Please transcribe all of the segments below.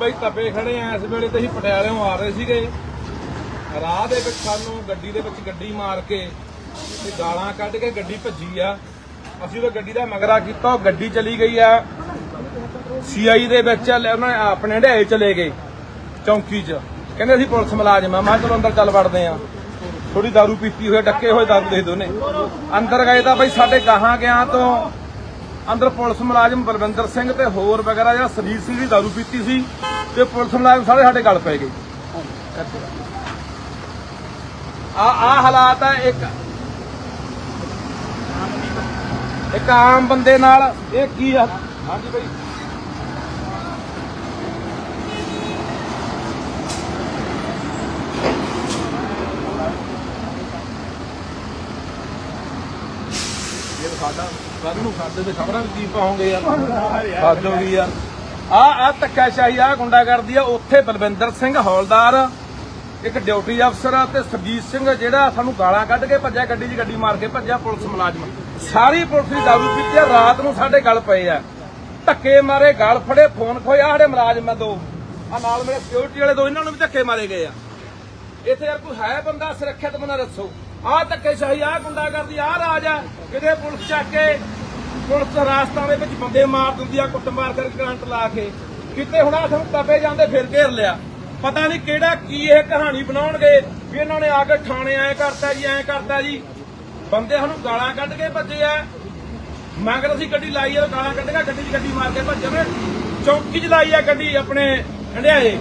ਬਈ ਤਪੇ ਖੜੇ ਆ, ਇਸ ਵੇਲੇ ਤੇ ਅਸੀਂ ਪਟਿਆਲਿਓਂ ਆ ਰਹੇ ਸੀਗੇ। ਰਾਹ ਦੇ ਵਿੱਚ ਸਾਨੂੰ ਗੱਡੀ ਦੇ ਵਿੱਚ ਗੱਡੀ ਮਾਰ ਕੇ ਤੇ ਗਾਲਾਂ ਕੱਢ ਕੇ ਗੱਡੀ ਭੱਜੀ ਆ। ਅਸੀਂ ਉਹ ਗੱਡੀ ਦਾ ਮਗਰਾ ਕੀਤਾ, ਉਹ ਗੱਡੀ ਚਲੀ ਗਈ ਆ। ਸੀਆਈ ਦੇ ਵਿੱਚ ਉਹਨਾਂ ਨੇ ਆਪਣੇ ਢੇ ਚਲੇ ਗਏ ਚੌਂਕੀ 'ਚ। ਕਹਿੰਦੇ ਅਸੀਂ ਪੁਲਿਸ ਮੁਲਾਜ਼ਮ ਆ, ਮੈਂ ਚਲੋ ਅੰਦਰ ਚੱਲ ਵੜਦੇ ਆ। ਥੋੜੀ दारू ਪੀਤੀ ਹੋਏ ਡੱਕੇ ਹੋਏ ਦਾਰੂ ਦੇ ਦੋਨੇ। ਅੰਦਰ ਗਏ ਤਾਂ ਬਈ ਸਾਡੇ ਗਾਹਾਂ ਗਿਆ ਤੋਂ ਅੰਦਰ ਪੁਲਿਸ ਮੁਲਾਜ਼ਮ ਬਲਵਿੰਦਰ ਸਿੰਘ ਤੇ ਹੋਰ ਵਗੈਰਾ ਜਿਹੜਾ ਸਰੀਰ ਸਿੰਘ ਦੀ ਦਾਰੂ ਪੀਤੀ ਸੀ। ਤੇ ਪੁਲਿਸ ਮੁਲਾਜ਼ਮ ਸਾਰੇ ਸਾਡੇ ਗਲ ਪੈ ਗਏ ਆ ਆ ਹਾਲਾਤ ਆ ਇੱਕ ਇੱਕ ਆਮ ਬੰਦੇ ਨਾਲ ਇਹ ਕੀ ਆ? ਹਾਂਜੀ ਬਈ। ਇਹ ਸਾਡਾ ਕੱਲ ਨੂੰ ਸਾਡੇ ਤੇ ਖਬਰਾਂ ਵੀ ਕੀ ਪਾਉਂਗੇ ਯਾਰ। ਸਾਜੋ ਵੀ ਯਾਰ। ਆ ਆ ਧੱਕਾਸ਼ਾਹੀ, ਆ ਗੁੰਡਾਗਰਦੀ ਆ, ਉੱਥੇ ਬਲਵਿੰਦਰ ਸਿੰਘ ਹੌਲਦਾਰ, ਇੱਕ ਡਿਊਟੀ ਅਫਸਰ ਤੇ ਸਰਜੀਤ ਸਿੰਘ ਜਿਹੜਾ ਸਾਨੂੰ ਗਾਲਾਂ ਕੱਢ ਕੇ ਭੱਜਿਆ, ਗੱਡੀ 'ਚ ਗੱਡੀ ਮਾਰ ਕੇ ਭੱਜਿਆ ਪੁਲਿਸ ਮੁਲਾਜ਼ਮ। ਸਾਰੀ ਪੁਲਿਸ ਦੀ ਦਾਰੂ ਪੀਤੀ ਆ, ਰਾਤ ਨੂੰ ਸਾਡੇ ਗਲ ਪਏ ਆ। ਧੱਕੇ ਮਾਰੇ, ਗਲ ਫੜੇ, ਫੋਨ ਖੋਇਆ ਸਾਡੇ ਮੁਲਾਜ਼ਮਾਂ ਦੋ। ਆ ਨਾਲ ਮੇਰੇ ਸਿਕਿਉਰਿਟੀ ਵਾਲੇ ਦੋ, ਇਹਨਾਂ ਨੂੰ ਵੀ ਧੱਕੇ ਮਾਰੇ ਗਏ ਆ। ਇੱਥੇ ਯਾਰ ਕੋਈ ਹੈ ਬੰਦਾ ਸੁਰੱਖਿਅਤ ਬੰਦਾ ਦੱਸੋ। ਆਹ ਧੱਕੇਸ਼ਾਹੀ, ਆਹ ਗੁੰਡਾ ਕਰਦੀ ਆਹ ਰਾਜ ਆ। ਕਿਤੇ ਪੁਲਿਸ ਚੱਕ ਕੇ ਪੁਲਿਸ ਰਾਸਤਾਂ ਦੇ ਵਿੱਚ ਬੰਦੇ ਮਾਰ ਦਿੰਦੀ ਆ, ਕੁੱਟਮਾਰ ਕਰਕੇ ਕਰੰਟ ਲਾ ਕੇ। ਕਿਤੇ ਹੁਣ ਆ ਸਾਨੂੰ ਤਪੇ ਜਾਂਦੇ ਫਿਰ ਘੇਰ ਲਿਆ। ਪਤਾ ਨਹੀਂ ਕਿਹੜਾ ਕੀ ਇਹ ਕਹਾਣੀ ਬਣਾਉਣਗੇ, ਵੀ ਇਹਨਾਂ ਨੇ ਆ ਕੇ ਥਾਣੇ ਐ ਕਰਤਾ ਜੀ, ਐ ਕਰਤਾ ਜੀ। ਬੰਦੇ ਸਾਨੂੰ ਗਾਲਾਂ ਕੱਢ ਕੇ ਭੱਜੇ ਆ। ਮਗਰ ਅਸੀਂ ਗੱਡੀ ਲਾਈ ਆ, ਗਾਲਾਂ ਕੱਢੇਗਾ ਗੱਡੀ 'ਚ ਗੱਡੀ ਮਾਰ ਕੇ ਭੱਜੇ ਨੇ ਚੌਂਕੀ 'ਚ ਲਾਈ ਆ ਗੱਡੀ ਆਪਣੇ ਹੰਡਿਆਏ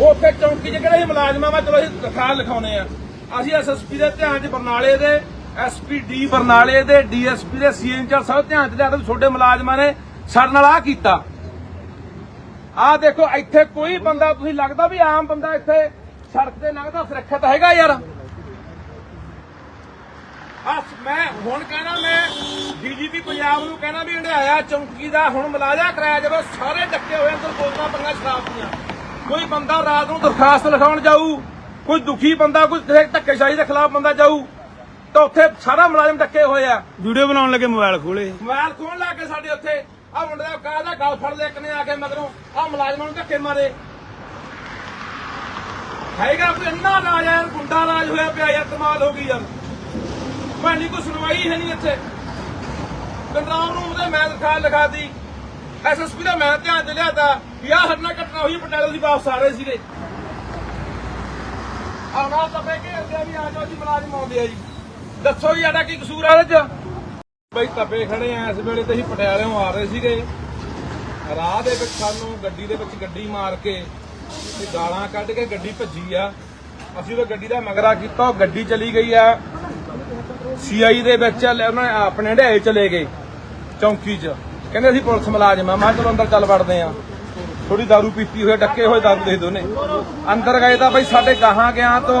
ਉੱਥੇ ਚੌਂਕੀ 'ਚ ਕਿਹੜੇ ਸੀ ਮੁਲਾਜ਼ਮਾਂ ਵਾ ਚਲੋ ਅਸੀਂ ਲਿਖਾ ਲਿਖਾਉਨੇ ਆ। ਅਸੀਂ ਐਸਐਸਪੀ ਦੇ ਧਿਆਨ 'ਚ ਬਰਨਾਲੇ ਦੇ। ਐਸਪੀ ਡੀ ਬਰਨਾਲੇ ਦੇ ਡੀਐਸਪੀ ਦੇ ਸੀਐਨਚਰ ਸਭ ਧਿਆਨ 'ਚ ਲਿਆ ਤੇ ਛੋਟੇ ਮੁਲਾਜ਼ਮਾਂ ਨੇ ਸਾਡੇ ਨਾਲ ਆ ਕੀਤਾ। ਆਹ ਦੇਖੋ, ਇੱਥੇ ਕੋਈ ਬੰਦਾ, ਤੁਸੀਂ ਲੱਗਦਾ ਵੀ ਆਮ ਬੰਦਾ ਇੱਥੇ ਸੜਕ ਤੇ ਲੰਘਦਾ, ਸੁਰੱਖਿਅਤ ਹੈਗਾ ਯਾਰ। ਆ ਮੈਂ ਹੁਣ ਕਹਿਣਾ, ਮੈਂ ਡੀਜੀਪੀ ਪੰਜਾਬ ਨੂੰ ਕਹਿਣਾ ਵੀ ਹੰਡਿਆਇਆ ਚੌਂਕੀ ਦਾ ਹੁਣ ਮਲਾਜਾ ਕਰਾਇਆ ਜਾਵੇ, ਸਾਰੇ ਡੱਕੇ ਹੋਏ ਅੰਦਰ ਬੋਤਲਾਂ ਪੰਗਾ ਸ਼ਰਾਬ ਦੀਆਂ। ਕੋਈ ਬੰਦਾ ਰਾਤ ਨੂੰ ਦਰਖਾਸਤ ਲਿਖਾਉਣ ਜਾਊ, ਕੋਈ ਦੁਖੀ ਬੰਦਾ, ਕੋਈ ਕਿਸੇ ਧੱਕੇਸ਼ਾਹੀ ਦੇ ਖਿਲਾਫ ਬੰਦਾ ਜਾਊ। ਤਾਂ ਉੱਥੇ ਸਾਰਾ ਮੁਲਾਜ਼ਮ ਡੱਕੇ ਹੋਏ ਆ। ਵੀਡੀਓ ਬਣਾਉਣ ਲੱਗੇ ਮੋਬਾਈਲ ਖੋਲੇ ਮੋਬਾਈਲ ਖੋਣ ਲਾ ਕੇ ਸਾਡੇ ਉੱਥੇ। ਆ ਮੁੰਡੇ ਦਾ ਕਾਹ ਦਾ ਗਲ ਫੜ ਲਿਆ ਇੱਕ ਨੇ ਆ ਕੇ ਮਗਰੋਂ। ਆ ਮੁਲਾਜ਼ਮਾਂ ਨੂੰ ਧੱਕੇ ਮਾਰੇ। ਹੈਗਾ ਕੋਈ ਇੰਨਾ ਰਾਜ ਯਾਰ ਗੁੰਡਾ ਰਾਜ ਹੋਇਆ ਪਿਆ ਯਾਰ ਕਮਾਲ ਹੋ ਗਈ ਯਾਰ। ਭਾਣੀ ਕੋਈ ਸੁਣਵਾਈ ਹੈ ਨਹੀਂ ਇੱਥੇ। ਕੰਟਰੋਲ ਰੂਮ ਦੇ ਮੈਂ ਦਿਖਾ ਲਗਾਤੀ ਐਸਐਸਪੀ ਦਾ ਮੈਂ ਧਿਆਨ ਚ ਲਿਆਤਾ ਵੀ ਆਹ ਹਟਨਾ ਘਟਨਾ ਹੋਈ ਪਟਿਆਲੇ ਦੀ ਵਾਪਸ ਆ ਰਹੇ ਸੀਗੇ। ਨਾਲ ਤਾਂ ਕੇ ਅੱਗੇ ਵੀ ਆ ਜਾਓ ਜੀ ਮੁਲਾਜ਼ਮ ਆਉਂਦੇ ਆ ਜੀ। ਦੱਸੋ ਜੀ ਸਾਡਾ ਕੀ ਕਸੂਰ ਆ ਇਹਦੇ ਚ? ਬਈ ਤਪੇ ਖੜੇ ਆ, ਇਸ ਵੇਲੇ ਤੇ ਅਸੀਂ ਪਟਿਆਲਿਓਂ ਆ ਰਹੇ ਸੀਗੇ। ਰਾਹ ਦੇ ਵਿੱਚ ਸਾਨੂੰ ਗੱਡੀ ਦੇ ਵਿੱਚ ਗੱਡੀ ਮਾਰ ਕੇ ਤੇ ਗਾਲਾਂ ਕੱਢ ਕੇ ਗੱਡੀ ਭੱਜੀ ਆ। ਅਸੀਂ ਉਹ ਗੱਡੀ ਦਾ ਮਗਰਾ ਕੀਤਾ, ਉਹ ਗੱਡੀ ਚਲੀ ਗਈ ਆ। ਸੀਆਈ ਦੇ ਵਿੱਚ ਉਹਨਾਂ ਆਪਣੇ ਢੇ ਚਲੇ ਗਏ ਚੌਂਕੀ 'ਚ। ਕਹਿੰਦੇ ਅਸੀਂ ਪੁਲਿਸ ਮੁਲਾਜ਼ਮ ਆ, ਮੈਂ ਕਿਹਾ ਚਲੋ ਅੰਦਰ ਚੱਲ ਵੜਦੇ ਆ। ਥੋੜੀ दारू ਪੀਤੀ ਹੋਏ ਡੱਕੇ ਹੋਏ ਦਾਰੂ ਦੇ ਦੋਨੇ। ਅੰਦਰ ਗਏ ਤਾਂ ਬਈ ਸਾਡੇ ਗਾਹਾਂ ਗਿਆ ਤੋਂ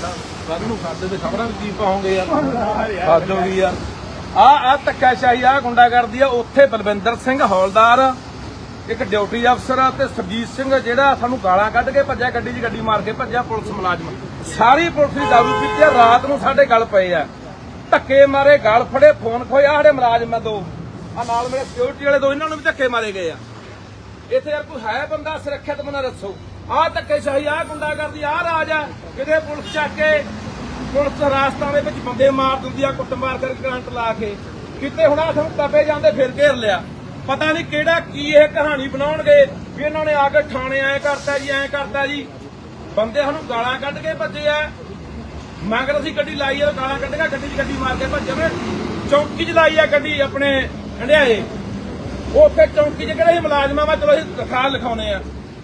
ਸਾਡਾ ਕੱਲ ਨੂੰ ਸਾਡੇ ਤੇ ਖਬਰਾਂ ਵੀ ਕੀ ਪਾਉਂਗੇ ਯਾਰ? ਸਾਜੋ ਵੀ ਯਾਰ। ਆ ਆ ਧੱਕਾਸ਼ਾਹੀ ਆ ਗੁੰਡਾਗਰਦੀ ਆ, ਉੱਥੇ ਬਲਵਿੰਦਰ ਸਿੰਘ ਹੌਲਦਾਰ, ਇੱਕ ਡਿਊਟੀ ਅਫਸਰ ਆ ਤੇ ਸਰਜੀਤ ਸਿੰਘ ਜਿਹੜਾ ਸਾਨੂੰ ਗਾਲਾਂ ਕੱਢ ਕੇ ਭੱਜਿਆ, ਗੱਡੀ 'ਚ ਗੱਡੀ ਮਾਰ ਕੇ ਭੱਜਿਆ ਪੁਲਿਸ ਮੁਲਾਜ਼ਮ। ਸਾਰੀ ਪੁਲਿਸ ਦੀ ਦਾਰੂ ਪੀਤੀ ਆ, ਰਾਤ ਨੂੰ ਸਾਡੇ ਗਲ ਪਏ ਆ। ਧੱਕੇ ਮਾਰੇ, ਗਲ ਫੜੇ, ਫੋਨ ਖੋਇਆ ਸਾਡੇ ਮੁਲਾਜ਼ਮਾਂ ਦੋ ਆ ਨਾਲ ਮੇਰੇ ਸਿਕਿਉਰਿਟੀ ਵਾਲੇ ਦੋ, ਇਹਨਾਂ ਨੂੰ ਵੀ ਧੱਕੇ ਮਾਰੇ ਗਏ ਆ। ਇੱਥੇ ਯਾਰ ਕੋਈ ਹੈ ਬੰਦਾ ਸੁਰੱਖਿਅਤ ਬੰਦਾ ਦੱਸੋ। ਆਹ ਧੱਕੇ ਸ਼ਾਹੀ, ਆਹ ਗੁੰਡਾ ਕਰਦੀ ਆਹ ਰਾਜ ਆ ਕਿਤੇ ਪੁਲਿਸ ਚੱਕ ਕੇ, ਪੁਲਿਸ ਰਾਸਤਾ ਦੇ ਵਿੱਚ ਬੰਦੇ ਮਾਰ ਦਿੰਦੀ ਆ, ਕੁੱਟਮਾਰ ਕਰਕੇ ਕਰੰਟ ਲਾ ਕੇ। ਕਿਤੇ ਹੁਣ ਆ ਸਾਨੂੰ ਤਪੇ ਜਾਂਦੇ ਫਿਰ ਘੇਰ ਲਿਆ। ਪਤਾ ਨਹੀਂ ਕਿਹੜਾ ਕੀ ਇਹ ਕਹਾਣੀ ਬਣਾਉਣਗੇ, ਵੀ ਇਹਨਾਂ ਨੇ ਆ ਕੇ ਥਾਣੇ ਐ ਕਰਤਾ ਜੀ, ਐ ਕਰਤਾ ਜੀ। ਬੰਦੇ ਸਾਨੂੰ ਗਾਲਾਂ ਕੱਢ ਕੇ ਭੱਜੇ ਆ। ਮਗਰ ਅਸੀਂ ਗੱਡੀ ਲਾਈ ਆ ਗਾਲਾਂ ਕੱਢੇਗਾ ਗੱਡੀ 'ਚ ਗੱਡੀ ਮਾਰ ਕੇ ਭੱਜੇ ਨੇ। ਚੌਂਕੀ 'ਚ ਲਾਈ ਆ ਗੱਡੀ ਆਪਣੇ, ਹੰਡਿਆਏ। ਉੱਥੇ ਚੌਂਕੀ 'ਚ ਕਿਹੜੇ ਸੀ ਮੁਲਾਜ਼ਮਾਂ? ਵਾ ਚਲੋ ਅਸੀਂ ਲਿਖਾ ਲਿਖਾਉਨੇ ਆ।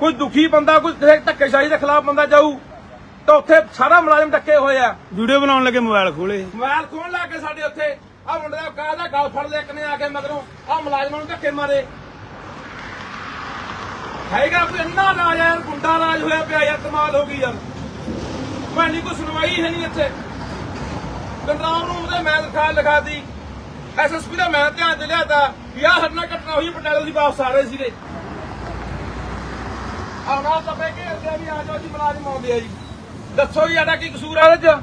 ਕੋਈ ਦੁਖੀ ਬੰਦਾ ਕੋਈ ਕਿਸੇ ਧੱਕੇਸ਼ਾਹੀ ਦੇ ਖਿਲਾਫ ਬੰਦਾ ਜਾਊ ਤਾਂ ਉੱਥੇ ਸਾਰਾ ਮੁਲਾਜ਼ਮ ਡੱਕੇ ਹੋਏ ਆ। ਵੀਡੀਓ ਬਣਾਉਣ ਲੱਗੇ ਮੋਬਾਈਲ ਖੋਲੇ। ਮੋਬਾਈਲ ਖੋਣ ਲਾ ਕੇ ਸਾਡੇ ਉੱਥੇ। ਆ ਮੁੰਡੇ ਦਾ ਕਾਹ ਦਾ ਗਲ ਫੜ ਲਿਆ ਇੱਕ ਨੇ ਆ ਕੇ ਮਗਰੋਂ। ਆ ਮੁਲਾਜ਼ਮਾਂ ਨੂੰ ਧੱਕੇ ਮਾਰੇ। ਹੈਗਾ ਕੋਈ ਇੰਨਾ ਰਾਜ ਯਾਰ ਗੁੰਡਾ ਰਾਜ ਹੋਇਆ ਪਿਆ ਯਾਰ ਕਮਾਲ ਹੋ ਗਈ ਯਾਰ। ਮੈਂ ਨਹੀਂ ਕੋਈ ਸੁਣਵਾਈ ਹੈ ਨਹੀਂ ਇੱਥੇ। ਕੰਟਰੋਲ ਰੂਮ ਦੇ ਮੈਂ ਦਿਖਾ ਲਿਖਾਤੀ। ਐਸਐਸਪੀ ਦਾ ਮੈਂ ਧਿਆਨ ਚ ਲਿਆਤਾ ਵੀ ਆਹ ਨਾਲ ਘਟਨਾ ਹੋਈ ਪਟਿਆਲੇ ਦੀ ਵਾਪਸ ਆ ਰਹੇ ਸੀਗੇ। ਆਹ ਨਾ ਤਾਂ ਆ ਵੀ ਆ ਜਾਓ ਜੀ, ਮੁਲਾਜ਼ਮ ਆਉਂਦੇ ਆ ਜੀ। ਦੱਸੋ ਜੀ ਸਾਡਾ ਕੀ ਕਸੂਰ ਆ ਇਹਦੇ ਚ?